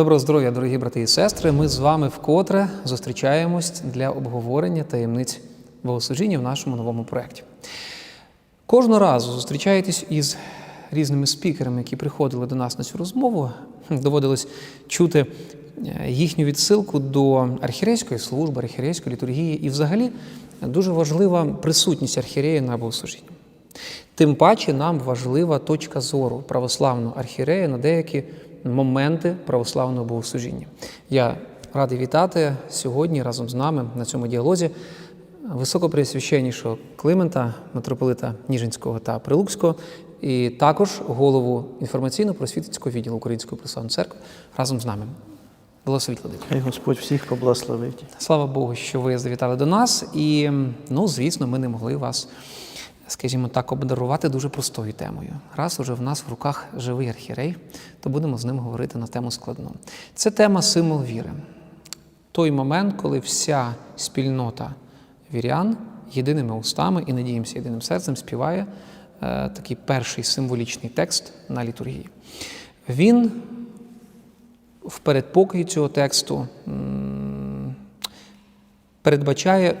Доброго здоров'я, дорогі брати і сестри. Ми з вами вкотре зустрічаємось для обговорення таємниць богослужіння в нашому новому проєкті. Кожного разу зустрічаєтесь із різними спікерами, які приходили до нас на цю розмову. Доводилось чути е, їхню відсилку до архірейської служби, архірейської літургії і, взагалі, дуже важлива присутність архірея на богослужінні. Тим паче нам важлива точка зору православного архірея на деякі моменти православного богослужіння. Я радий вітати сьогодні разом з нами на цьому діалозі високопреосвященнішого Климента, митрополита Ніжинського та Прилуцького, і також голову інформаційно-просвітницького відділу Української православної церкви разом з нами. Благословіть, Владимир. Хай Господь всіх поблагословить. Слава Богу, що ви завітали до нас. І, ну, звісно, ми не могли вас, скажімо так, обдарувати дуже простою темою. Раз уже в нас в руках живий архірей, то будемо з ним говорити на тему складну. Це тема символ віри. Той момент, коли вся спільнота вірян єдиними устами і надіємося єдиним серцем співає е, такий перший символічний текст на літургії. Він в передпокої цього тексту передбачає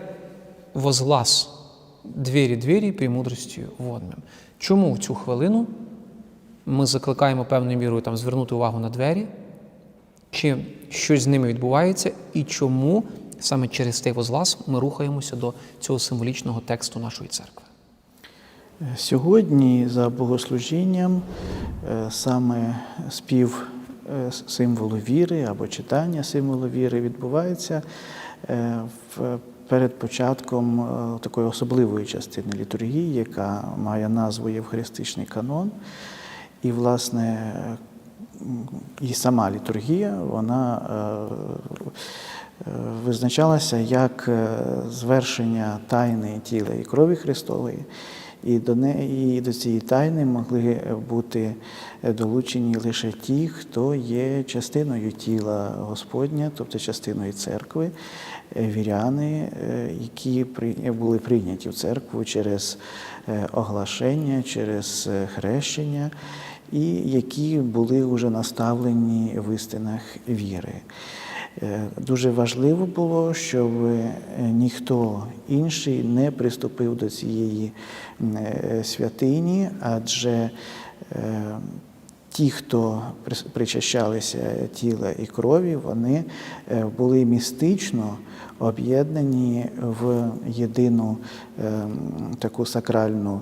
возглас двері двері премудростю водним. Чому в цю хвилину ми закликаємо певною мірою там звернути увагу на двері, чи щось з ними відбувається, і чому саме через цей возглас ми рухаємося до цього символічного тексту нашої церкви? Сьогодні за богослужінням е, саме спів е, символу віри або читання символу віри відбувається е, в- перед початком е, такої особливої частини літургії, яка має назву Євхаристичний канон. І, власне, і сама літургія, вона е, е, визначалася як звершення тайни тіла і крові Христової. І до неї, і до цієї тайни могли бути долучені лише ті, хто є частиною тіла Господня, тобто частиною церкви, е, віряни, е, які були прийняті в церкву через е, оглашення, через е, хрещення, і які були вже наставлені в істинах віри. Е, Дуже важливо було, щоб е, ніхто інший не приступив до цієї е, святині, адже ті, хто причащалися тіла і крові, вони були містично об'єднані в єдину таку сакральну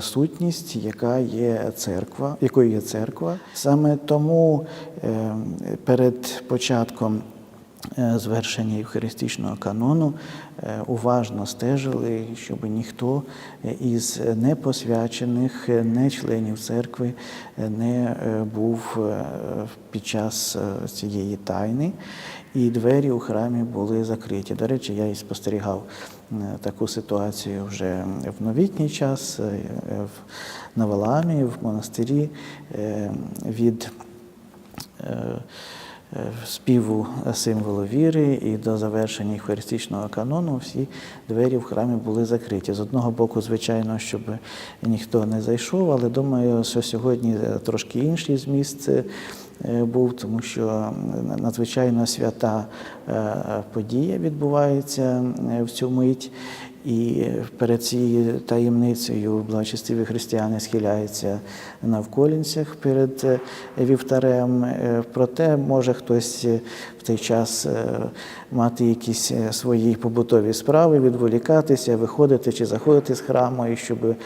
сутність, яка є церква, якою є церква. Саме тому перед початком звершення Євхаристичного канону е, уважно стежили, щоб ніхто е, із непосвячених, е, не членів церкви е, не е, був е, під час е, цієї тайни, і двері у храмі були закриті. До речі, я і спостерігав е, таку ситуацію вже в новітній час е, е, на Валаамі, в монастирі е, від е, е, співу символу віри і до завершення Євхаристичного канону всі двері в храмі були закриті. З одного боку, звичайно, щоб ніхто не зайшов, але думаю, що сьогодні е, трошки інший зміст е, був, тому що надзвичайно свята е, подія відбувається е, в цю мить. І перед цією таємницею благочестиві християни схиляються на вколінцях перед е, вівтарем. Е, Проте може хтось цей час е, мати якісь е, свої побутові справи, відволікатися, виходити чи заходити з храму, і щоб е,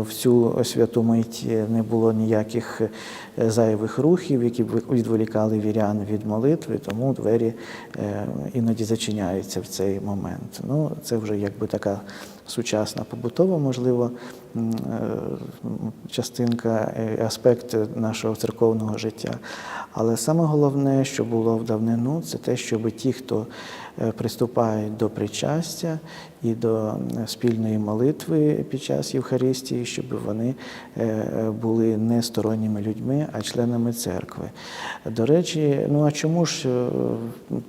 в цю святу мить не було ніяких зайвих рухів, які б відволікали вірян від молитви, тому двері іноді зачиняються в цей момент. Ну, це вже якби така сучасна побутова, можливо, частинка, аспект нашого церковного життя. Але саме головне, що було в давнину, це те, щоб ті, хто приступають до причастя і до е, спільної молитви під час Євхаристії, щоб вони е, е, були не сторонніми людьми, а членами церкви. До речі, ну а чому ж е,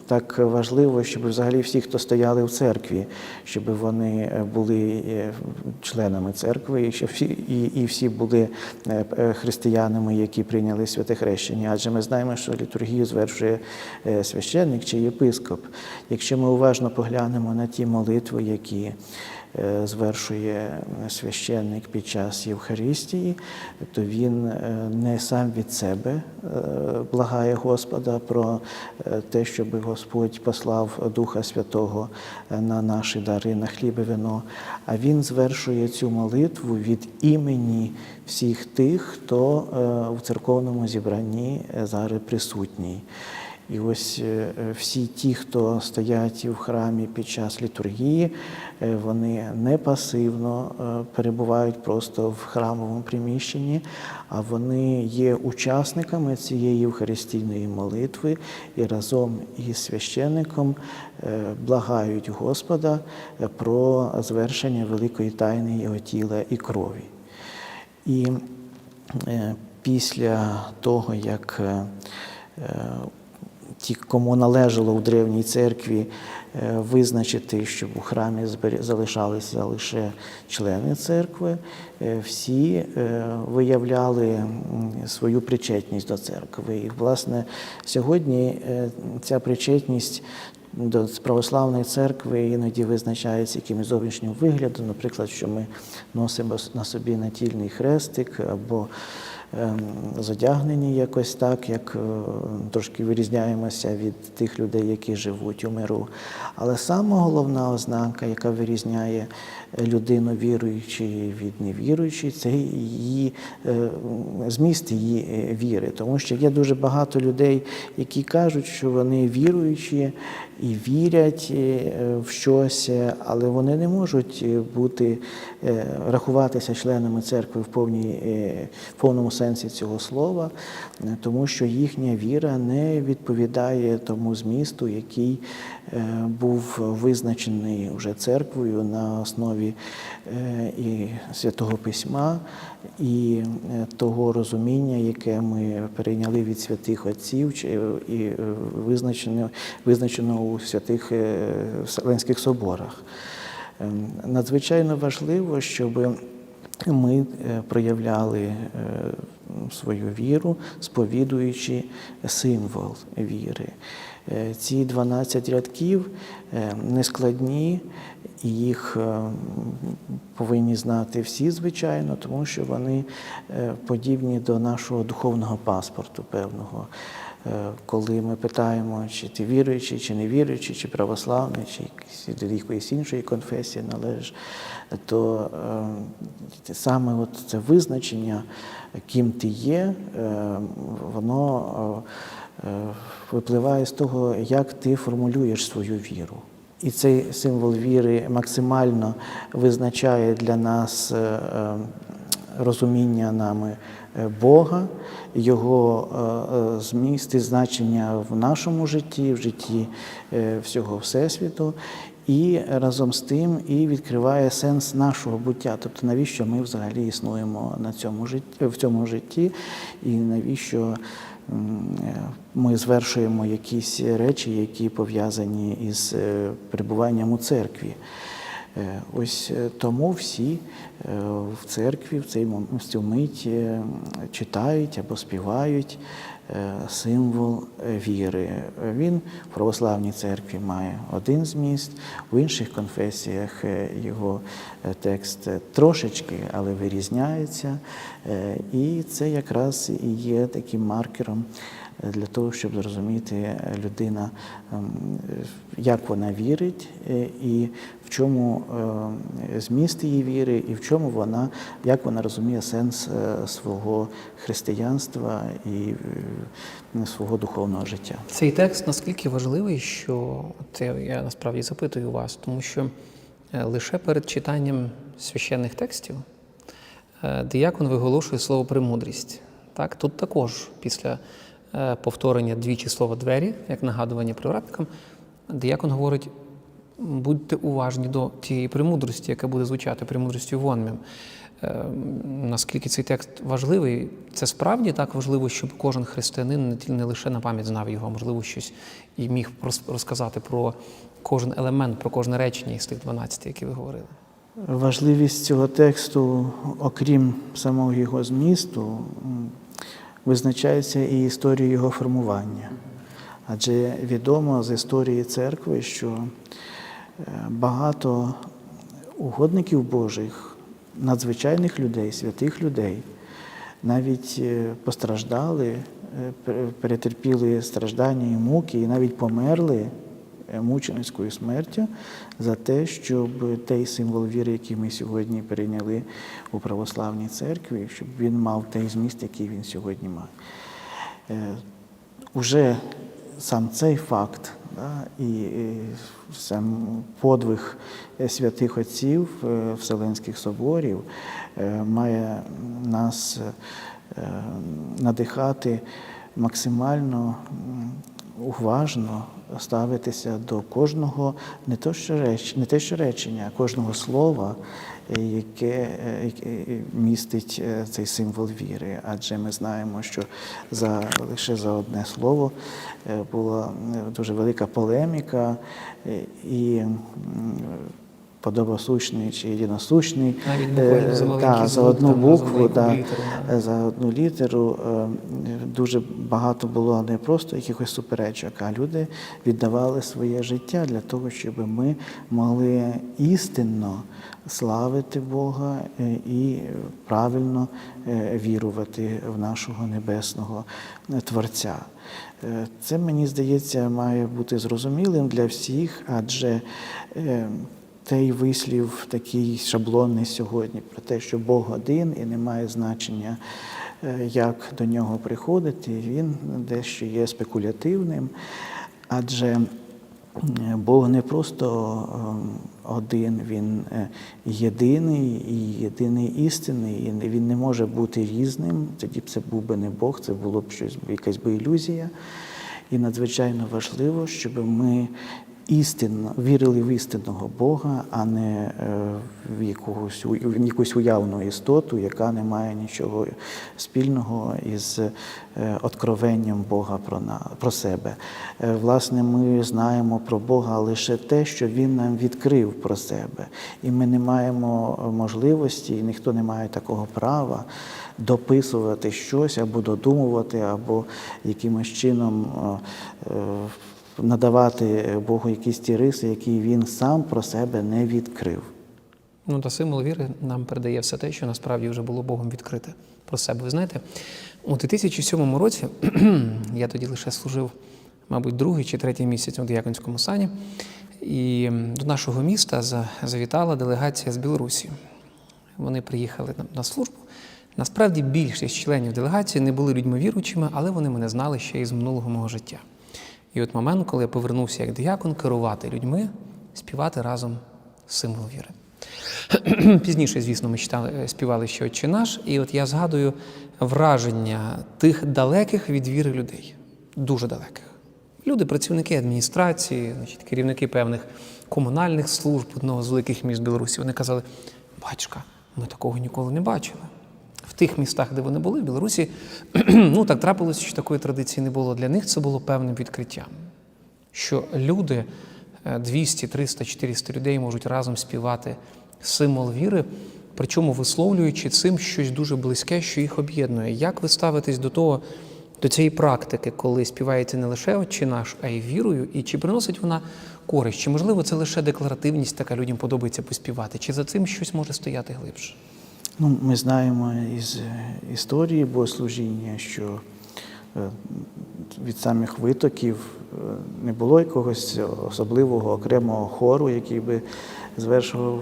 так важливо, щоб взагалі всі, хто стояли в церкві, щоб вони е, були е, членами церкви, і щоб всі і, і всі були е, е, християнами, які прийняли святе хрещення? Адже ми знаємо, що літургію звершує е, священник чи єпископ. Якщо ми уважно поглянемо на ті молитви, які е, звершує священник під час Євхаристії, то він е, не сам від себе е, благає Господа про е, те, щоб Господь послав Духа Святого е, на наші дари, на хліб і вино, а він звершує цю молитву від імені всіх тих, хто е, в церковному зібранні е, зараз присутній. І ось е, всі ті, хто стоять в храмі під час літургії, е, вони не пасивно е, перебувають просто в храмовому приміщенні, а вони є учасниками цієї Євхаристійної молитви і разом із священником е, благають Господа е, про звершення великої тайни його тіла і крові. І е, після того, як е, е, ті, кому належало у древній церкві е, визначити, щоб у храмі залишалися лише члени церкви, е, всі е, виявляли свою причетність до церкви. І, власне, сьогодні ця причетність до православної церкви іноді визначається якимось зовнішнім виглядом, наприклад, що ми носимо на собі натільний хрестик або ем, зодягнені якось так, як е, трошки вирізняємося від тих людей, які живуть у миру. Але сама головна ознака, яка вирізняє людину віруючої від невіруючої, це її е, зміст її е, віри. Тому що є дуже багато людей, які кажуть, що вони віруючі і вірять в щось, але вони не можуть бути рахуватися членами церкви в повній, в повному сенсі цього слова, е, тому що їхня віра не відповідає тому змісту, який е, був визначений вже церквою на основі е, і святого письма, і того розуміння, яке ми перейняли від святих отців, і визначено, визначено у святих Вселенських соборах. Ем, Надзвичайно важливо, щоб ми е, проявляли е, свою віру, сповідуючи символ віри. Е, Ці 12 рядків нескладні, їх повинні знати всі, звичайно, тому що вони подібні до нашого духовного паспорту певного. Е, Коли ми питаємо, чи ти віруючий, чи не віруючий, чи православний, чи до якоїсь іншої конфесії належиш, то е, саме от це визначення, ким ти є, е, воно е, випливає з того, як ти формулюєш свою віру. І цей символ віри максимально визначає для нас е, е, розуміння нами е, Бога, Його е, е, зміст і значення в нашому житті, в житті всього Всесвіту, і разом з тим і відкриває сенс нашого буття. Тобто, навіщо ми взагалі існуємо на цьому житті, в цьому житті, і навіщо ми звершуємо якісь речі, які пов'язані із перебуванням у церкві. Е, Ось е, тому всі е, в церкві в цей цю мить читають або співають символ віри. Він в православній церкві має один зміст, в інших конфесіях його текст трошечки, але вирізняється. І це якраз і є таким маркером для того, щоб зрозуміти е, людина, ем, як вона вірить, е, і в чому е, зміст її віри, і в чому вона, як вона розуміє сенс е, свого християнства і свого духовного життя. Цей текст наскільки важливий, що от я, насправді запитую вас, тому що лише перед читанням священних текстів диякон виголошує слово премудрість. Так, тут також після повторення двічі слова двері, як нагадування привратникам, Диякон говорить: будьте уважні до тієї премудрості, яка буде звучати премудрістю вонмім. Е, Наскільки цей текст важливий, це справді так важливо, щоб кожен християнин не лише на пам'ять знав його, а можливо, щось і міг розказати про кожен елемент, про кожне речення із тих 12, які ви говорили. Важливість цього тексту, окрім самого його змісту, визначається і історією його формування. Адже відомо з історії церкви, що е, багато угодників Божих, надзвичайних людей, святих людей, навіть е, постраждали, е, перетерпіли страждання і муки, і навіть померли мученицькою смертю за те, щоб той символ віри, який ми сьогодні перейняли у православній церкві, щоб він мав той зміст, який він сьогодні має. Е, Уже сам цей факт да, і, сам подвиг е, святих отців е, Вселенських соборів е, має нас е, надихати максимально уважно ставитися до кожного не то, що реч, не те, що речення, а кожного слова, е, яке, е, містить е, цей символ віри. Адже ми знаємо, що за лише за одне слово була дуже велика полеміка і подобосущний чи єдиносущний. Навіть е, за та, за одну там, букву, літеру, за одну літеру е, дуже багато було не просто якихось суперечок, а люди віддавали своє життя для того, щоб ми могли істинно славити Бога е, і правильно вірувати в нашого небесного Творця. Це, мені здається, має бути зрозумілим для всіх, адже той вислів такий шаблонний сьогодні про те, що Бог один і не має значення, е, як до нього приходити, він дещо є спекулятивним, адже Бог не просто е, один, він е, єдиний і єдиний істинний, і він не може бути різним. Тоді б це був би не Бог, це було б щось якась би ілюзія. І надзвичайно важливо, щоб ми істинно вірили в істинного Бога, а не е, в якогось в якусь уявну істоту, яка не має нічого спільного із е, откровенням Бога про, на, про себе. Е, Власне, ми знаємо про Бога лише те, що Він нам відкрив про себе. І ми не маємо можливості, і ніхто не має такого права дописувати щось або додумувати, або якимось чином надавати Богу якісь ті риси, які він сам про себе не відкрив. Ну та символ віри нам передає все те, що насправді вже було Богом відкрите про себе. Ви знаєте, у 2007 році я тоді лише служив, мабуть, другий чи третій місяць у Діяконському сані, і до нашого міста завітала делегація з Білорусі. Вони приїхали на- службу. Насправді більшість членів делегації не були людьми віруючими, але вони мене знали ще із минулого мого життя. І от момент, коли я повернувся як диякон, керувати людьми, співати разом символ віри. Пізніше, звісно, ми читали, е, співали ще «Отче наш, і от я згадую враження тих далеких від віри людей, дуже далеких. Люди, працівники адміністрації, значить, керівники певних комунальних служб одного з великих міст Білорусі, вони казали: батька, ми такого ніколи не бачили. В тих містах, де вони були, в Білорусі, ну так трапилося, що такої традиції не було. Для них це було певним відкриттям що люди, е, 200, 300, 400 людей можуть разом співати символ віри, причому висловлюючи цим щось дуже близьке, що їх об'єднує. Як ви ставитесь до того, до цієї практики, коли співаєте не лише «Отче наш, а й вірою, і чи приносить вона користь? Чи можливо це лише декларативність, така людям подобається поспівати? Чи за цим щось може стояти глибше? Ну, ми знаємо із е, історії богослужіння, що е, від самих витоків е, не було якогось особливого окремого хору, який би звершував,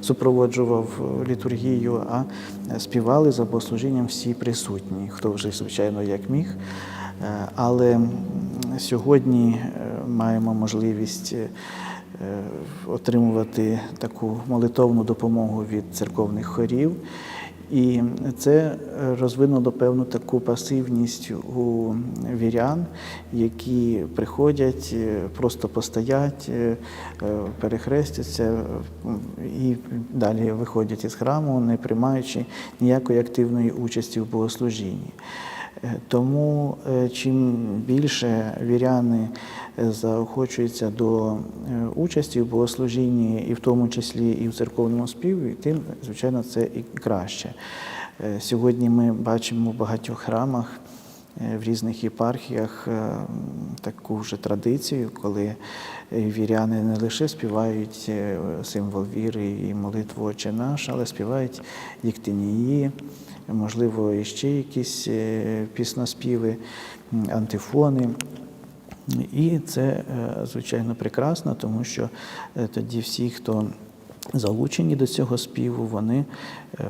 супроводжував літургію, а співали за богослужінням всі присутні, хто вже, звичайно, як міг. Але сьогодні маємо можливість отримувати таку молитовну допомогу від церковних хорів. І це е, розвинуло певну таку пасивність у вірян, які приходять, е, просто постоять, е, е, перехрестяться е, і далі виходять із храму, не приймаючи ніякої активної участі в богослужінні. Е, Тому е, чим більше віряни е, заохочуються до е, участі в богослужінні, і в тому числі і в церковному співі, тим, звичайно, це і краще. Е, Сьогодні ми бачимо в багатьох храмах в різних єпархіях таку вже традицію, коли віряни не лише співають символ віри і молитву Отче наш, але співають єктинії, можливо, і ще якісь пісноспіви, антифони. І це, е, звичайно, прекрасно, тому що е, тоді всі, хто залучені до цього співу, вони, е,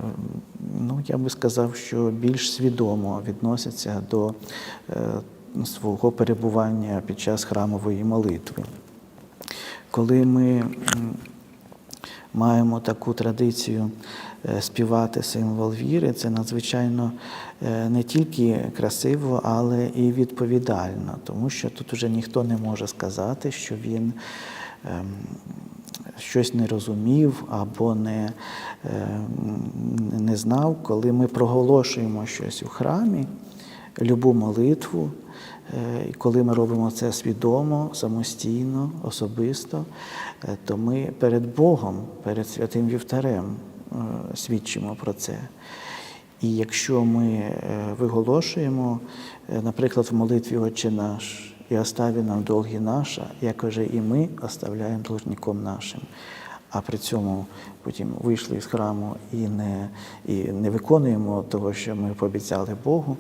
ну, я би сказав, що більш свідомо відносяться до свого перебування під час храмової молитви. Коли ми маємо таку традицію співати символ віри, це надзвичайно е, не тільки красиво, але і відповідально, тому що тут вже ніхто не може сказати, що він ем, щось не розумів або не, ем, не знав, коли ми проголошуємо щось у храмі, любу молитву. Е, І коли ми робимо це свідомо, самостійно, особисто, е, то ми перед Богом, перед святим вівтарем е, свідчимо про це. І якщо ми е, виголошуємо, е, наприклад, в молитві Отче наш, і остави нам долги наша, як вже і ми оставляємо должником нашим. А при цьому потім вийшли з храму і не, і не виконуємо того, що ми пообіцяли Богу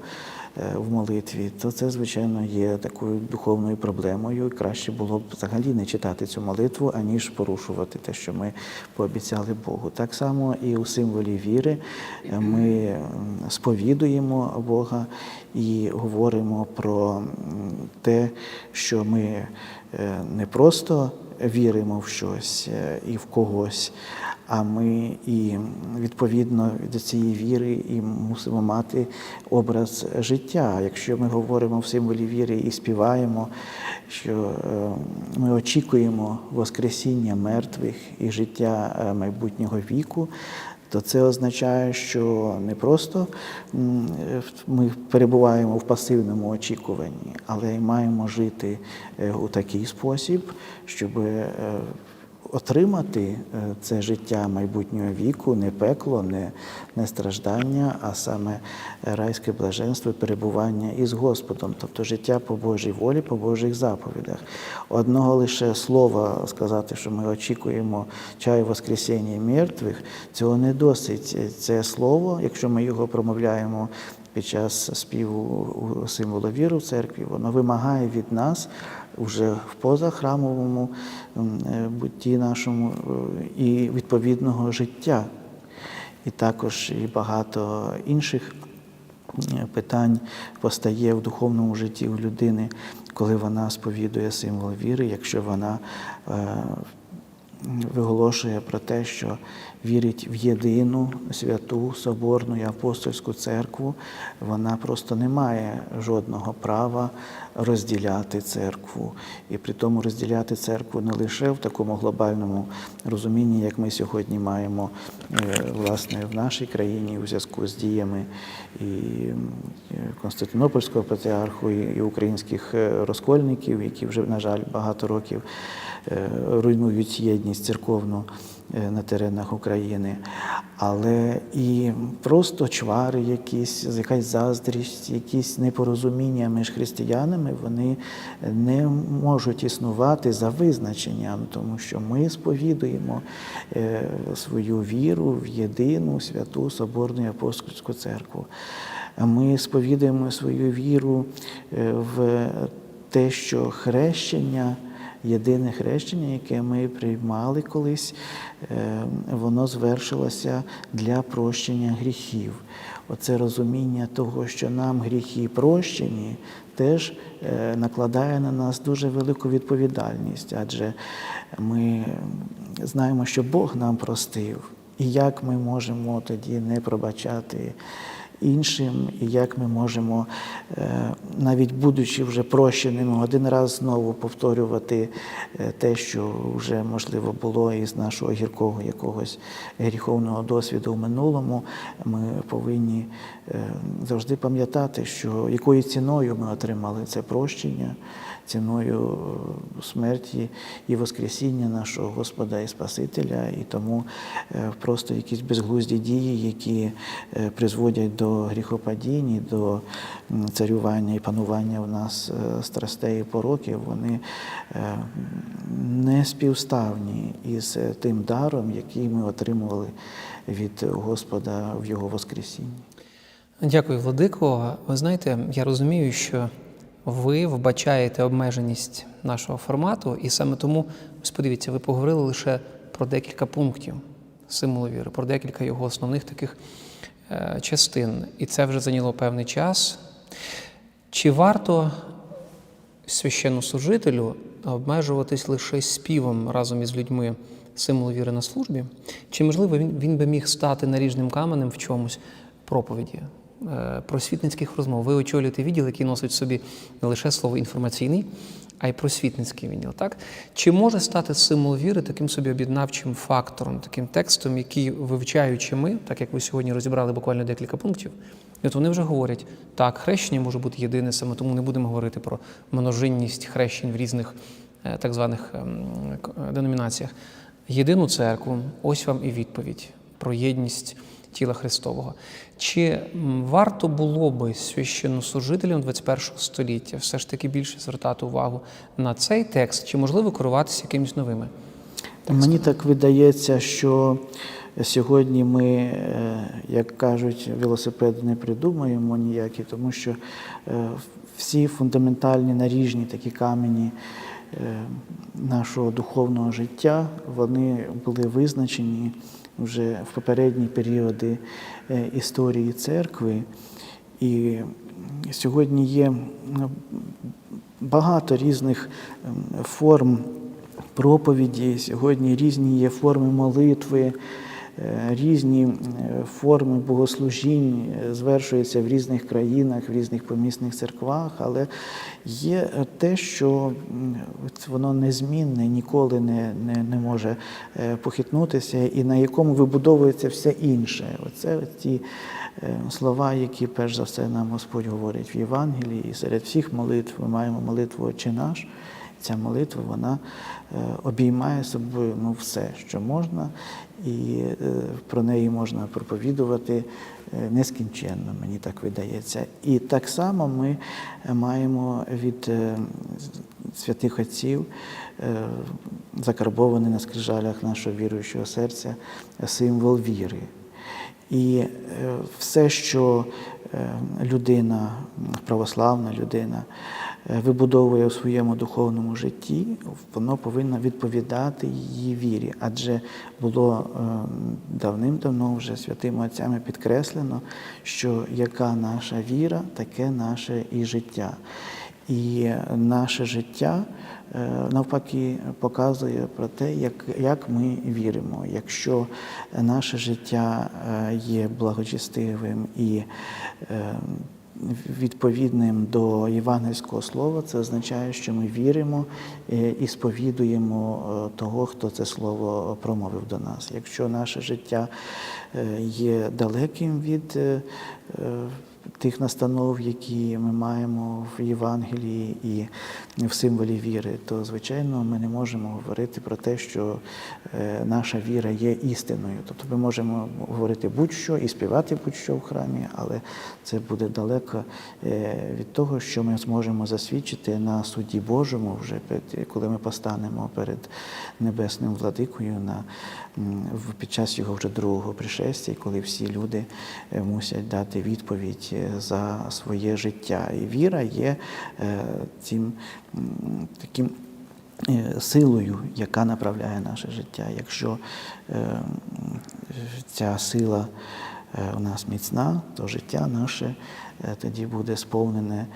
е, в молитві, то це, звичайно, є такою духовною проблемою. І краще було б взагалі не читати цю молитву, аніж порушувати те, що ми пообіцяли Богу. Так само і у символі віри е, ми сповідуємо Бога і говоримо про те, що ми е, не просто віримо в щось е, і в когось, а ми і відповідно до цієї віри і мусимо мати образ життя. Якщо ми говоримо в символі віри і співаємо, що е, ми очікуємо Воскресіння мертвих і життя е, майбутнього віку, то це означає, що не просто е, ми перебуваємо в пасивному очікуванні, але й маємо жити е, у такий спосіб, щоб е, отримати е, це життя майбутнього віку, не пекло, не, не страждання, а саме райське блаженство перебування із Господом, тобто життя по Божій волі, по Божих заповідях. Одного лише слова сказати, що ми очікуємо чаю Воскресіння мертвих, цього не досить. Це слово, якщо ми його промовляємо під час співу у символу віри в церкві, воно вимагає від нас вже в позахрамовому е, бутті нашому е, і відповідного життя. І також і багато інших е, питань постає в духовному житті у людини, коли вона сповідує символ віри, якщо вона виголошує про те, що вірить в єдину святу соборну і апостольську церкву, вона просто не має жодного права розділяти церкву. І при тому розділяти церкву не лише в такому глобальному розумінні, як ми сьогодні маємо е, власне в нашій країні у зв'язку з діями і е, Константинопольського патріарху, і українських е, розкольників, які вже, на жаль, багато років руйнують єдність церковну е, на теренах України, але і просто чвари, якісь, якась заздрість, якісь непорозуміння між християнами, вони не можуть існувати за визначенням, тому що ми сповідуємо е, свою віру в єдину святу Соборну апостольську церкву. Ми сповідуємо свою віру е, в те, що хрещення єдине хрещення, яке ми приймали колись, е, воно звершилося для прощення гріхів. Оце розуміння того, що нам гріхи прощені, теж е, накладає на нас дуже велику відповідальність, адже ми знаємо, що Бог нам простив. І як ми можемо тоді не пробачати іншим, і як ми можемо, е, навіть будучи вже прощеними, один раз знову повторювати е, те, що вже можливо було із нашого гіркого якогось гріховного досвіду в минулому. Ми повинні е, завжди пам'ятати, що якою ціною ми отримали це прощення, ціною смерті і Воскресіння нашого Господа і Спасителя, і тому просто якісь безглузді дії, які призводять до гріхопадінь, і до царювання і панування в нас е, страстей і пороків, вони е, не співставні із е, тим даром, який ми отримували від Господа в Його Воскресінні. Дякую, Владико. Ви знаєте, я розумію, що ви вбачаєте обмеженість нашого формату, і саме тому, ось подивіться, ви поговорили лише про декілька пунктів символу віри, про декілька його основних таких частин. І це вже зайняло певний час. Чи варто священнослужителю обмежуватись лише співом разом із людьми символу віри на службі? Чи можливо він, він би міг стати наріжним каменем в чомусь проповіді? Е, Просвітницьких розмов. Ви очолюєте відділ, який носить в собі не лише слово інформаційний, а й просвітницький відділ. Так? Чи може стати символ віри таким собі об'єднавчим фактором, таким текстом, який, вивчаючи ми, так як ви сьогодні розібрали буквально декілька пунктів, і от вони вже говорять, так, хрещення може бути єдине, саме тому не будемо говорити про множинність хрещень в різних е, так званих ем, е, деномінаціях. Єдину церкву, ось вам і відповідь про єдність тіла Христового. Чи варто було би священнослужителям 21 століття все ж таки більше звертати увагу на цей текст, чи можливо керуватися якимись новими? Мені так видається, що сьогодні ми, е, як кажуть, велосипед не придумаємо ніякі, тому що е, всі фундаментальні наріжні такі камені е, нашого духовного життя, вони були визначені вже в попередні періоди е, історії церкви. І сьогодні є багато різних форм проповіді, сьогодні різні є форми молитви, різні е, форми богослужінь е, звершуються в різних країнах, в різних помісних церквах, але є е, те, що воно незмінне, ніколи не, не, не може е, похитнутися, і на якому вибудовується все інше. Оце ті е, слова, які перш за все нам Господь говорить в Євангелії, і серед всіх молитв ми маємо молитву Отче наш. Ця молитва вона е, обіймає собою ну, все, що можна, і е, про неї можна проповідувати е, нескінченно, мені так видається. І так само ми маємо від святих отців закарбований на скрижалях нашого віруючого серця символ віри. І все, що людина, православна людина, вибудовує у своєму духовному житті, воно повинно відповідати її вірі. Адже було е, давним-давно вже святими отцями підкреслено, що яка наша віра, таке наше і життя. І наше життя е, навпаки показує про те, як, як ми віримо. Якщо наше життя е, є благочестивим і е, відповідним до євангельського слова, це означає, що ми віримо е, і сповідуємо е, того, хто це слово промовив до нас. Якщо наше життя е, є далеким від тих настанов, які ми маємо в Євангелії і в символі віри, то звичайно ми не можемо говорити про те, що е, наша віра є істиною. Тобто ми можемо говорити будь-що і співати будь-що в храмі, але це буде далеко е, від того, що ми зможемо засвідчити на суді Божому, вже коли ми постанемо перед небесним владикою на під час його вже другого пришестя, коли всі люди е, мусять дати відповідь за своє життя. І віра є е, цим таким е, силою, яка направляє наше життя. Якщо е, ця сила у нас міцна, то життя наше тоді буде сповнене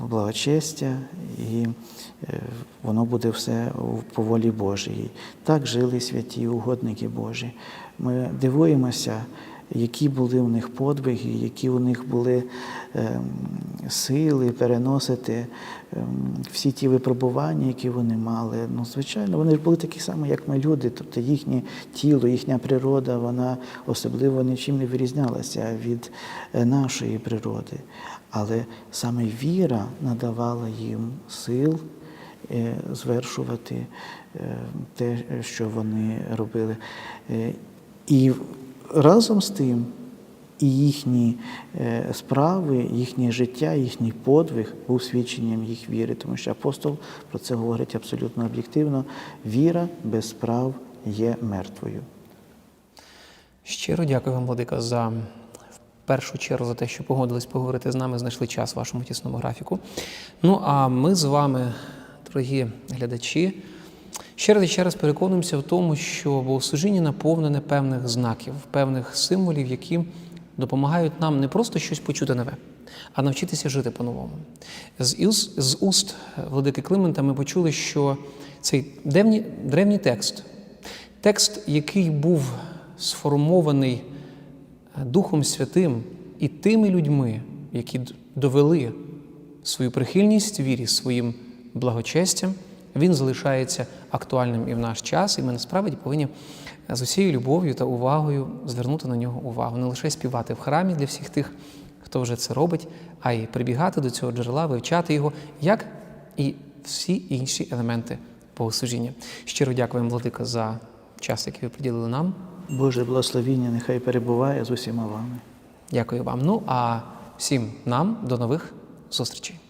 благочестя, і воно буде все по волі Божій. Так жили святі угодники Божі. Ми дивуємося, які були в них подвиги, які у них були ем, сили переносити ем, всі ті випробування, які вони мали. Ну, звичайно, вони ж були такі самі, як ми люди. Тобто їхнє тіло, їхня природа, вона особливо нічим не вирізнялася від е, нашої природи. Але саме віра надавала їм сил е, звершувати е, те, що вони робили. І разом з тим і їхні е, справи, їхнє життя, їхній подвиг був свідченням їх віри, тому що апостол про це говорить абсолютно об'єктивно. Віра без справ є мертвою. Щиро дякую вам, Владика, за першу чергу за те, що погодились поговорити з нами, знайшли час вашому тісному графіку. Ну а ми з вами, дорогі глядачі, ще раз і ще раз переконуємося в тому, що богослужіння наповнене певних знаків, певних символів, які допомагають нам не просто щось почути нове, а навчитися жити по-новому. З, з уст Владики Климента ми почули, що цей древній, древній текст, текст, який був сформований е, Духом Святим і тими людьми, які довели свою прихильність вірі своїм благочестям, він залишається актуальним і в наш час, і ми насправді повинні з усією любов'ю та увагою звернути на нього увагу, не лише співати в храмі для всіх тих, хто вже це робить, а й прибігати до цього джерела, вивчати його, як і всі інші елементи богослужіння. Щиро дякуємо, Владика, за час, який ви приділили нам. Боже благословіння нехай перебуває з усіма вами. Дякую вам. Ну а всім нам до нових зустрічей.